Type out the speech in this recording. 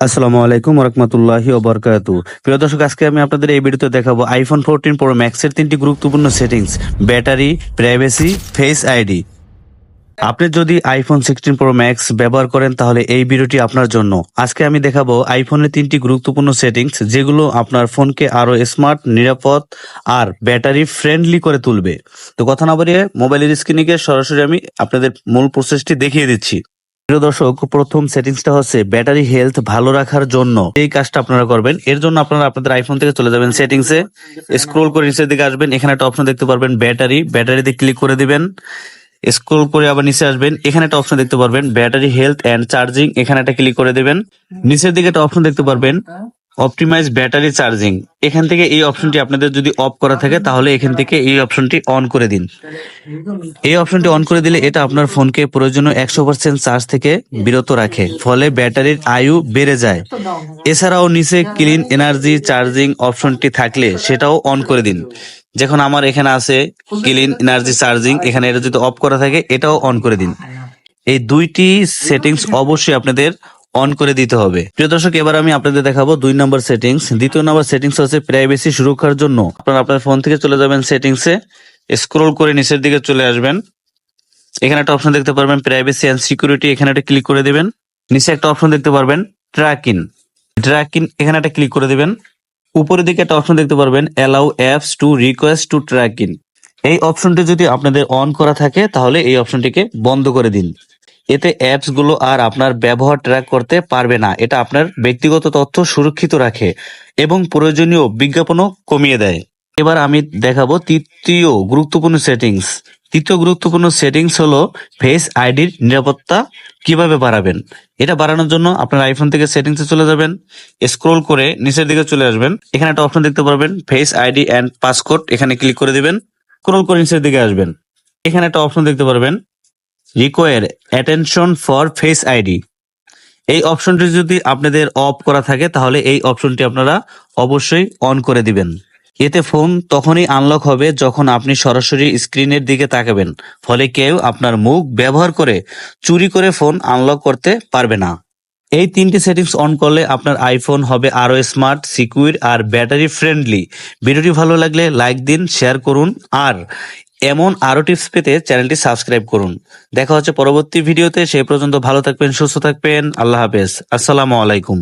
আসসালামু আলাইকুম রহমতুল্লাহি ওবরকাতু। প্রিয় দর্শক, আজকে আমি আপনাদের এই ভিডিওতে দেখাবো আইফোন ফোরটিন প্রো ম্যাক্সের তিনটি গুরুত্বপূর্ণ settings battery privacy face ID আপনি যদি আইফোন সিক্সটিন প্রো ম্যাক্স ব্যবহার করেন, তাহলে এই ভিডিওটি আপনার জন্য। আজকে আমি দেখাবো আইফোনের তিনটি গুরুত্বপূর্ণ সেটিংস যেগুলো আপনার ফোনকে আরও স্মার্ট নিরাপদ আর ব্যাটারি ফ্রেন্ডলি করে তুলবে। তো কথা না বাড়িয়ে মোবাইলের স্ক্রিনে গিয়ে সরাসরি আমি আপনাদের মূল প্রসেসটি দেখিয়ে দিচ্ছি। প্রিয় দর্শক, প্রথম সেটিংসটা হচ্ছে ব্যাটারি হেলথ ভালো রাখার জন্য। এই কাজটা আপনারা করবেন। এর জন্য আপনারা আপনাদের আইফোন থেকে চলে যাবেন সেটিংসে। স্ক্রোল করে নিচের দিকে আসবেন। এখানে একটা অপশন দেখতে পারবেন ব্যাটারি ব্যাটারিতে ক্লিক করে দিবেন। স্ক্রোল করে আবার নিচে আসবেন। এখানে একটা অপশন দেখতে পারবেন ব্যাটারি হেলথ এন্ড চার্জিং এখানে একটা ক্লিক করে দিবেন। নিচের দিকে একটা অপশন দেখতে পারবেন। Optimize battery charging. এখান থেকে এই অপশনটি আপনাদের যদি অফ করা থাকে, তাহলে এখান থেকে এই অপশনটি অন করে দিন। এই অপশনটি অন করে দিলে এটা আপনার ফোনকে প্রয়োজনীয় একশো পার্সেন্ট চার্জ থেকে বিরত রাখে, ফলে ব্যাটারির আয়ু বেড়ে যায়। এছাড়াও নিচে ক্লিন এনার্জি চার্জিং অপশনটি থাকলে সেটাও অন করে দিন। যখন আমার এখানে আছে ক্লিন এনার্জি চার্জিং, এখানে এটা যদি অফ করা থাকে, এটাও অন করে দিন। এই দুইটি সেটিংস অবশ্যই আপনাদের অন করে দিতে হবে। প্রিয় দর্শক, এবার আমি আপনাদের দেখাবো দুই নম্বর সেটিংস দ্বিতীয় নম্বর সেটিংস হচ্ছে প্রাইভেসি সুরক্ষার জন্য। আপনারা আপনার ফোন থেকে চলে যাবেন সেটিংসে স্ক্রোল করে নিচের দিকে চলে আসবেন। এখানে একটা অপশন দেখতে পারবেন প্রাইভেসি এন্ড সিকিউরিটি এখানে একটা ক্লিক করে দিবেন। নিচে একটা অপশন দেখতে পারবেন ট্র্যাক ইন ট্র্যাকিং ট্র্যাকিং এখানে একটা ক্লিক করে দিবেন। উপরের দিকে একটা অপশন দেখতে পারবেন allow apps to request to tracking এই অপশনটি যদি আপনাদের অন করা থাকে, তাহলে এই অপশনটিকে বন্ধ করে দিন। এতে অ্যাপসগুলো আর আপনার ব্যবহার ট্র্যাক করতে পারবে না। এটা আপনার ব্যক্তিগত তথ্য সুরক্ষিত রাখে এবং প্রয়োজনীয় বিজ্ঞাপনও কমিয়ে দেয়। এবার আমি দেখাবো তৃতীয় গুরুত্বপূর্ণ সেটিংস তৃতীয় গুরুত্বপূর্ণ সেটিংস হলো ফেস আইডির নিরাপত্তা কীভাবে বাড়াবেন। এটা বাড়ানোর জন্য আপনার আইফোন থেকে সেটিংসে চলে যাবেন। স্ক্রোল করে নিচের দিকে চলে আসবেন। এখানে একটা অপশন দেখতে পারবেন ফেস আইডি অ্যান্ড পাসকোড এখানে ক্লিক করে দিবেন। স্ক্রোল করে নিচের দিকে আসবেন। এখানে একটা অপশন দেখতে পারবেন require attention for face ID এই অপশনটি যদি আপনাদের অফ করা থাকে, তাহলে এই অপশনটি আপনারা অবশ্যই অন করে দিবেন। এতে ফোন তখনই আনলক হবে যখন আপনি সরাসরি স্ক্রিনের দিকে তাকাবেন। ফলে কেউ আপনার মুখ ব্যবহার করে চুরি করে ফোন আনলক করতে পারবে না। এই তিনটি সেটিংস অন করলে আপনার আইফোন হবে আরও স্মার্ট সিকিউর আর ব্যাটারি ফ্রেন্ডলি ভিডিওটি ভালো লাগলে লাইক দিন শেয়ার করুন। আর এমন আরও টিপস পেতে চ্যানেলটি সাবস্ক্রাইব করুন। দেখা হচ্ছে পরবর্তী ভিডিওতে সেই পর্যন্ত ভালো থাকবেন, সুস্থ থাকবেন, আল্লাহ হাফেজ। আসসালামু আলাইকুম।